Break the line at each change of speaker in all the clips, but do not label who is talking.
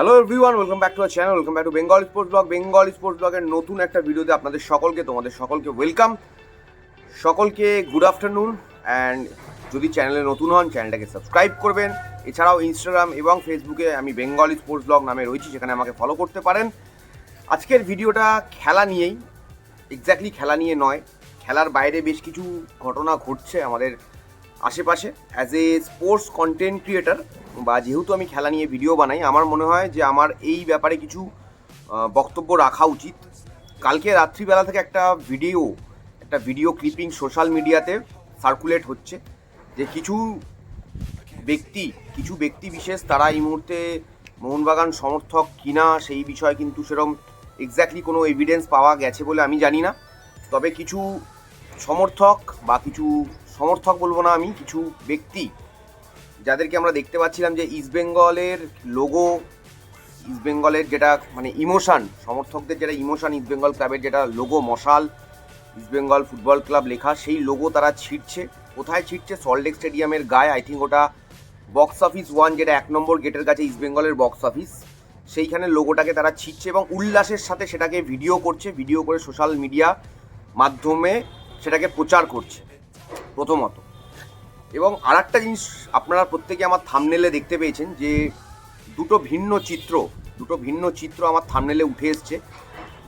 Hello everyone welcome back to our channel welcome back to Bengal sports blog Bengal sports ব্লগের নতুন একটা ভিডিওতে আপনাদের সকলকে, তোমাদের সকলকে ওয়েলকাম সকলকে গুড আফটারনুন অ্যান্ড যদি চ্যানেলে নতুন হন চ্যানেলটাকে সাবস্ক্রাইব করবেন। এছাড়াও ইনস্টাগ্রাম এবং ফেসবুকে আমি বেঙ্গল স্পোর্টস ব্লগ নামে রয়েছি, সেখানে আমাকে ফলো করতে পারেন। আজকের ভিডিওটা খেলা নিয়েই এক্স্যাক্টলি খেলা নিয়ে নয়, খেলার বাইরে বেশ কিছু ঘটনা ঘটছে আমাদের আশেপাশে as a sports content creator বা যেহেতু আমি খেলা নিয়ে ভিডিও বানাই, আমার মনে হয় যে আমার এই ব্যাপারে কিছু বক্তব্য রাখা উচিত। কালকে রাত্রিবেলা থেকে একটা ভিডিও একটা ভিডিও ক্লিপিং সোশ্যাল মিডিয়াতে সার্কুলেট হচ্ছে যে কিছু ব্যক্তি কিছু ব্যক্তি বিশেষ তারা এই মুহূর্তে মোহনবাগান সমর্থক কিনা, সেই বিষয়ে কিন্তু সেরকম এক্স্যাক্টলি কোনো এভিডেন্স পাওয়া গেছে বলে আমি জানি না। তবে কিছু সমর্থক বা কিছু সমর্থক বলব না আমি, কিছু ব্যক্তি যাদেরকে আমরা দেখতে পাচ্ছিলাম যে ইস্টবেঙ্গলের লোগো ইস্টবেঙ্গলের যেটা মানে ইমোশন সমর্থকদের যেটা ইমোশন ইস্টবেঙ্গল ক্লাবের যেটা লোগো মশাল ইস্টবেঙ্গল ফুটবল ক্লাব লেখা, সেই লোগো তারা ছিটছে কোথায় ছিটছে সল্টলেক স্টেডিয়ামের গায়ে আই থিঙ্ক ওটা বক্স অফিস ওয়ান যেটা এক নম্বর গেটের কাছে ইস্টবেঙ্গলের বক্স অফিস সেইখানে লোগোটাকে তারা ছিটছে এবং উল্লাসের সাথে সেটাকে ভিডিও করছে ভিডিও করে সোশ্যাল মিডিয়া মাধ্যমে সেটাকে প্রচার করছে। প্রথমত। এবং আর একটা জিনিস আপনারা প্রত্যেকে আমার থামনেলে দেখতে পেয়েছেন যে দুটো ভিন্ন চিত্র, দুটো ভিন্ন চিত্র আমার থামনেলে উঠে এসছে।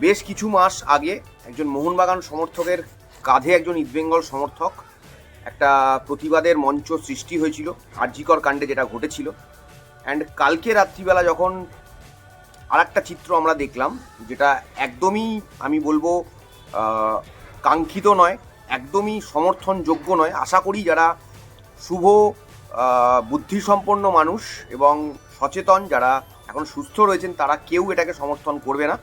বেশ কিছু মাস আগে একজন মোহনবাগান সমর্থকের কাঁধে একজন ইস্টবেঙ্গল সমর্থক একটা প্রতিবাদের মঞ্চ সৃষ্টি হয়েছিল আর্জিকর কাণ্ডে যেটা ঘটেছিল। অ্যান্ড কালকে রাত্রিবেলা যখন আর একটা চিত্র আমরা দেখলাম, যেটা একদমই আমি বলব কাঙ্ক্ষিত নয় একদমই সমর্থনযোগ্য নয়। আশা করি যারা শুভ বুদ্ধিসম্পন্ন মানুষ এবং সচেতন, যারা এখন সুস্থ রয়েছেন, তারা কেউ এটাকে সমর্থন করবে না।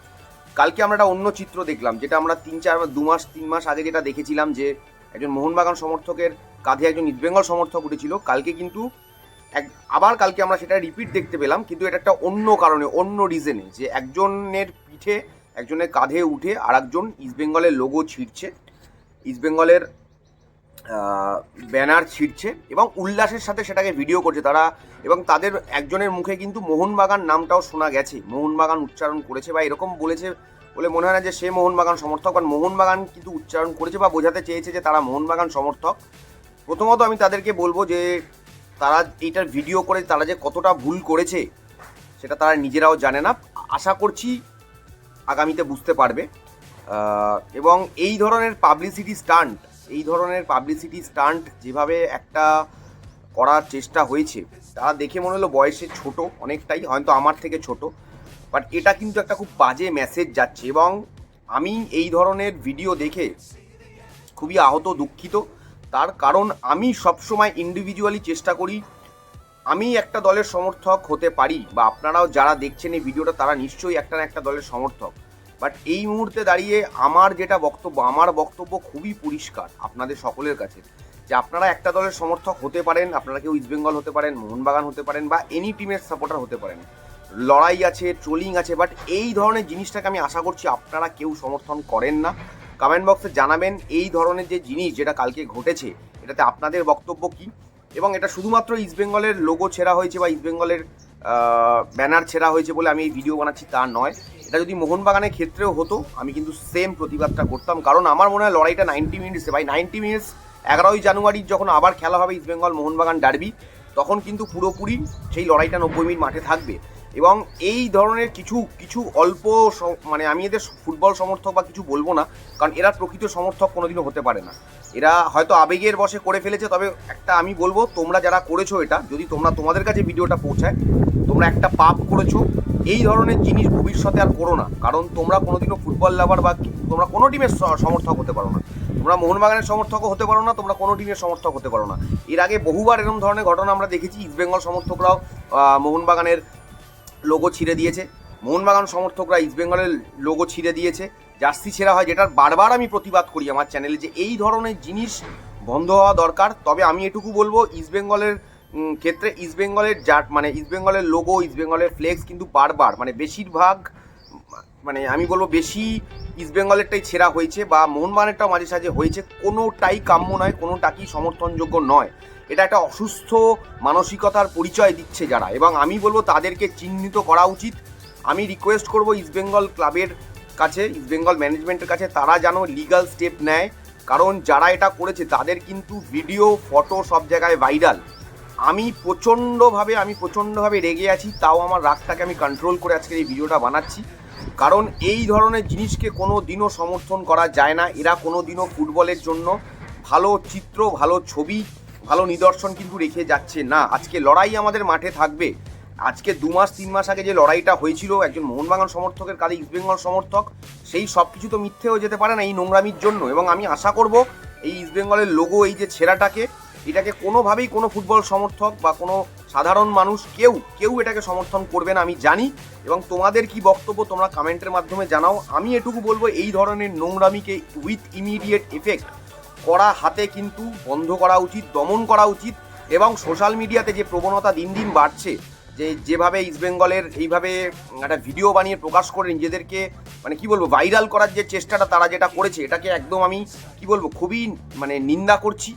কালকে আমরা একটা অন্য চিত্র দেখলাম, যেটা আমরা তিন চার, দু মাস, তিন মাস আগে যেটা দেখেছিলাম যে একজন মোহনবাগান সমর্থকের কাঁধে একজন ইস্টবেঙ্গল সমর্থক উঠেছিল। কালকে কিন্তু এক, আবার কালকে আমরা সেটা রিপিট দেখতে পেলাম, কিন্তু এটা একটা অন্য কারণে, অন্য রিজনে যে একজনের পিঠে, একজনের কাঁধে উঠে আর একজন ইস্টবেঙ্গলের লোগো ছিঁড়ছে। ইস্টবেঙ্গলের ব্যানার ছিঁড়ছে এবং উল্লাসের সাথে সেটাকে ভিডিও করছে তারা এবং তাদের একজনের মুখে কিন্তু মোহনবাগান নামটাও শোনা গেছে। মোহনবাগান উচ্চারণ করেছে বা এরকম বলেছে বলে মনে হয় না যে সে মোহনবাগান সমর্থক, কারণ মোহনবাগান কিন্তু উচ্চারণ করেছে বা বোঝাতে চেয়েছে যে তারা মোহনবাগান সমর্থক। প্রথমত আমি তাদেরকে বলব যে তারা এইটার ভিডিও করে তারা যে কতটা ভুল করেছে সেটা তারা নিজেরাও জানে না। আশা করছি আগামীতে বুঝতে পারবে। এবং এই ধরনের পাবলিসিটি স্টান্ট এই ধরনের পাবলিসিটি স্টান্ট যেভাবে একটা করার চেষ্টা হয়েছে তারা দেখে মনে হলো বয়সে ছোট অনেকটাই, হয়তো আমার থেকে ছোট বাট এটা কিন্তু একটা খুব বাজে মেসেজ যাচ্ছে এবং আমি এই ধরনের ভিডিও দেখে খুবই আহত, দুঃখিত। তার কারণ আমি সবসময় ইন্ডিভিজুয়ালি চেষ্টা করি, আমি একটা দলের সমর্থক হতে পারি, বা আপনারাও যারা দেখছেন এই ভিডিওটা তারা নিশ্চয়ই একটা না একটা দলের সমর্থক। বাট এই মুহূর্তে দাঁড়িয়ে আমার যেটা বক্তব্য, আমার বক্তব্য খুবই পরিষ্কার আপনাদের সকলের কাছে, যে আপনারা একটা দলের সমর্থক হতে পারেন, আপনারা কেউ ইস্টবেঙ্গল হতে পারেন, মোহনবাগান হতে পারেন, বা এনি টিমের সাপোর্টার হতে পারেন। লড়াই আছে ট্রোলিং আছে বাট এই ধরনের জিনিসটাকে আমি আশা করছি আপনারা কেউ সমর্থন করেন না। কমেন্ট বক্সে জানাবেন এই ধরনের যে জিনিস যেটা কালকে ঘটেছে, এটাতে আপনাদের বক্তব্য কি? এবং এটা শুধুমাত্র ইস্টবেঙ্গলের লোগো ছেঁড়া হয়েছে বা ইস্টবেঙ্গলের ব্যানার ছেঁড়া হয়েছে বলে আমি এই ভিডিও বানাচ্ছি তা নয়। এটা যদি মোহনবাগানের ক্ষেত্রেও হতো, আমি কিন্তু সেম প্রতিবাদটা করতাম। কারণ আমার মনে হয় লড়াইটা নাইনটি মিনিটসে ভাই নাইনটি মিনিটস এগারোই জানুয়ারির যখন আবার খেলা হবে ইস্টবেঙ্গল মোহনবাগান ডার্বি তখন কিন্তু পুরোপুরি সেই লড়াইটা নব্বই মিনিট মাঠে থাকবে। এবং এই ধরনের কিছু কিছু অল্প মানে আমি এদের ফুটবল সমর্থক বা কিছু বলব না, কারণ এরা প্রকৃত সমর্থক কোনোদিনও হতে পারে না। এরা হয়তো আবেগের বসে করে ফেলেছে, তবে একটা আমি বলব, তোমরা যারা করেছ এটা, যদি তোমরা তোমাদের কাছে ভিডিওটা পৌঁছায়, তোমরা একটা পাপ করেছ, এই ধরনের জিনিস ভবিষ্যতে আর করো না। কারণ তোমরা কোনোদিনও ফুটবল লাভার বা তোমরা কোনো টিমের সমর্থক হতে পারো না। তোমরা মোহনবাগানের সমর্থকও হতে পারো না, তোমরা কোনো টিমের সমর্থক হতে পারো না। এর আগে বহুবার এরকম ধরনের ঘটনা আমরা দেখেছি ইস্টবেঙ্গল সমর্থকরাও মোহনবাগানের লোগো ছিঁড়ে দিয়েছে। মোহনবাগান সমর্থকরা ইস্টবেঙ্গলের লোগো ছিঁড়ে দিয়েছে। জার্সি ছেঁড়া হয়, যেটার বারবার আমি প্রতিবাদ করি আমার চ্যানেলে যে এই ধরনের জিনিস বন্ধ হওয়া দরকার। তবে আমি এটুকু বলব ইস্টবেঙ্গলের ক্ষেত্রে ইস্টবেঙ্গলের জাট মানে ইস্টবেঙ্গলের লোগো ইস্টবেঙ্গলের ফ্লেক্স কিন্তু বারবার মানে বেশিরভাগ মানে আমি বলব বেশি ইস্টবেঙ্গলেরটাই ছেঁড়া হয়েছে বা মোহনবাগানেরটাও মাঝে সাঝে হয়েছে। কোনোটাই কাম্য নয় কোনোটাই সমর্থনযোগ্য নয়। এটা একটা অসুস্থ মানসিকতার পরিচয় দিচ্ছে যারা। এবং আমি বলব তাদেরকে চিহ্নিত করা উচিত। আমি রিকোয়েস্ট করব ইস্টবেঙ্গল ক্লাবের কাছে ইস্টবেঙ্গল ম্যানেজমেন্টের কাছে, তারা যেন লিগাল স্টেপ নেয়। কারণ যারা এটা করেছে, তাদের কিন্তু ভিডিও ফটো সব জায়গায় ভাইরাল আমি প্রচণ্ডভাবে আমি প্রচণ্ডভাবে রেগে আছি, তাও আমার রাগটাকে আমি কন্ট্রোল করে আজকে এই ভিডিওটা বানাচ্ছি। কারণ এই ধরনের জিনিসকে কোনো দিনও সমর্থন করা যায় না। এরা কোনো দিনও ফুটবলের জন্য ভালো চিত্র, ভালো ছবি, ভালো নিদর্শন কিন্তু রেখে যাচ্ছে না। আজকে লড়াই আমাদের মাঠে থাকবে। আজকে দু মাস, তিন মাস আগে যে লড়াইটা হয়েছিল, একজন মোহনবাগান সমর্থকের কাছে ইস্টবেঙ্গল সমর্থক, সেই সব কিছু তো মিথ্যে হয়ে যেতে পারে না এই নোংরামির জন্য। এবং আমি আশা করব এই ইস্টবেঙ্গলের লোগো এই যে ছেঁড়াটাকে এটাকে কোনোভাবেই কোনো ফুটবল সমর্থক বা কোনো সাধারণ মানুষ, কেউ কেউ এটাকে সমর্থন করবে না, আমি জানি। এবং তোমাদের কি বক্তব্য তোমরা কমেন্টের মাধ্যমে জানাও। আমি এটুকু বলব, এই ধরনের নোংরামিকে উইথ ইমিডিয়েট এফেক্ট করা হাতে কিন্তু বন্ধ করা উচিত, দমন করা উচিত। এবং সোশ্যাল মিডিয়াতে যে প্রবণতা দিন দিন বাড়ছে, যে যেভাবে ইস্টবেঙ্গলের এইভাবে একটা ভিডিও বানিয়ে প্রকাশ করে, নিজেদেরকে মানে কি বলব ভাইরাল করার যে চেষ্টাটা তারা যেটা করেছে, এটাকে একদম আমি কি বলব, খুবই মানে নিন্দা করছি।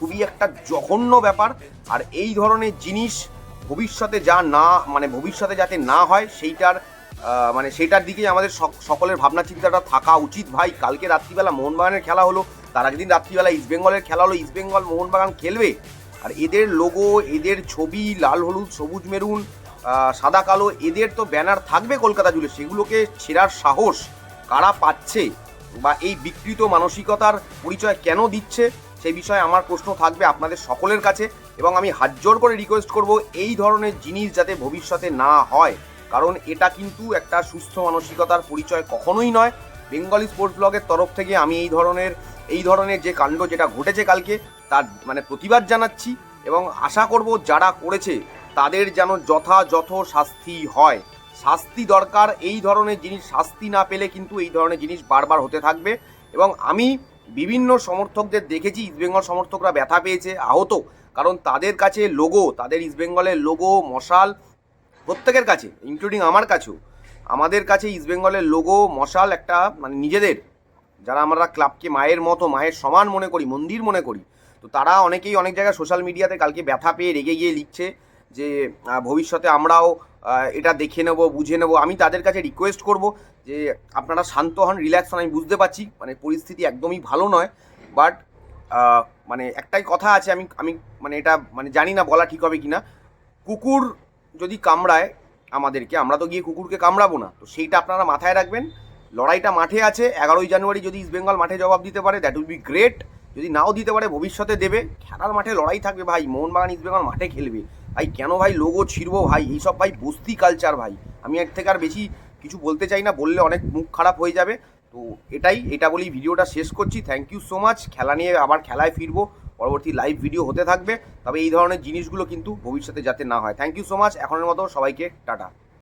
খুবই একটা জঘন্য ব্যাপার। আর এই ধরনের জিনিস ভবিষ্যতে যা না মানে ভবিষ্যতে যাতে না হয়, সেইটার মানে সেইটার দিকেই আমাদের সক- সকলের ভাবনা চিন্তাটা থাকা উচিত। ভাই, কালকে রাত্রিবেলা মোহনবাগানের খেলা হলো। তার আগের দিন রাত্রিবেলা ইস্টবেঙ্গলের খেলা হলো। ইস্টবেঙ্গল মোহনবাগান খেলবে। আর এদের লোগো এদের ছবি, লাল, হলুদ, সবুজ, মেরুন সাদা, কালো, এদের তো ব্যানার থাকবে কলকাতা জুড়ে। সেগুলোকে ছেঁড়ার সাহস কারা পাচ্ছে? বা এই বিকৃত মানসিকতার পরিচয় কেন দিচ্ছে? সেই বিষয়ে আমার প্রশ্ন থাকবে আপনাদের সকলের কাছে এবং আমি হাত করে রিকোয়েস্ট করব এই ধরনের জিনিস যাতে ভবিষ্যতে না হয়। কারণ এটা কিন্তু একটা সুস্থ মানসিকতার পরিচয় কখনোই নয়। বেঙ্গলি স্পোর্টস ব্লগের তরফ থেকে আমি এই ধরনের এই ধরনের যে কাণ্ড যেটা ঘটেছে কালকে, তার মানে প্রতিবাদ জানাচ্ছি এবং আশা করব যারা করেছে, তাদের যেন যথাযথ শাস্তি হয়। শাস্তি দরকার, এই ধরনের জিনিস শাস্তি না পেলে কিন্তু এই ধরনের জিনিস বারবার হতে থাকবে। এবং আমি বিভিন্ন সমর্থকদের দেখেছি ইস্টবেঙ্গল সমর্থকরা ব্যথা পেয়েছে, আহত। কারণ তাদের কাছে লোগো তাদের ইস্টবেঙ্গলের লোগো মশাল, প্রত্যেকের কাছে ইনক্লুডিং আমার কাছেও। আমাদের কাছে ইস্টবেঙ্গলের লোগো মশাল একটা মানে নিজেদের। যারা আমরা ক্লাবকে মায়ের মতো, মায়ের সমান মনে করি, মন্দির মনে করি, তো তারা অনেকেই অনেক জায়গায় সোশ্যাল মিডিয়াতে কালকে ব্যথা পেয়ে রেগে গিয়ে লিখছে। যে ভবিষ্যতে আমরাও এটা দেখে নেব, বুঝে নেব। আমি তাদের কাছে রিকোয়েস্ট করব যে, আপনারা শান্ত হন রিল্যাক্স হন, আমি বুঝতে পারছি মানে পরিস্থিতি একদমই ভালো নয়। বাট মানে একটাই কথা আছে, আমি আমি মানে এটা মানে জানি না বলা ঠিক হবে কি না কুকুর যদি কামড়ায় আমাদেরকে, আমরা তো গিয়ে কুকুরকে কামড়াবো না। তো সেইটা আপনারা মাথায় রাখবেন। লড়াইটা মাঠে আছে। এগারোই জানুয়ারি যদি ইস্টবেঙ্গল মাঠে জবাব দিতে পারে দ্যাট উইল বি গ্রেট যদি নাও দিতে পারে, ভবিষ্যতে দেবে। খেলার মাঠে লড়াই থাকবে ভাই। মোহনবাগান ইস্টবেঙ্গল মাঠে খেলবে। ভাই, কেন ভাই লোগো ছিড়বো ভাই? এইসব ভাই বস্তি কালচার ভাই। আমি এর থেকে আর বেশি কিছু বলতে চাই না, বললে অনেক মুখ খারাপ হয়ে যাবে। তো এটাই, এটা বলেই ভিডিওটা শেষ করছি। থ্যাংক ইউ সো মাচ খেলা নিয়ে আবার খেলায় ফিরবো। পরবর্তী লাইভ ভিডিও হতে থাকবে। তবে এই ধরনের জিনিসগুলো কিন্তু ভবিষ্যতে যাতে না হয়। থ্যাংক ইউ সো মাচ এখনের মতো সবাইকে টাটা।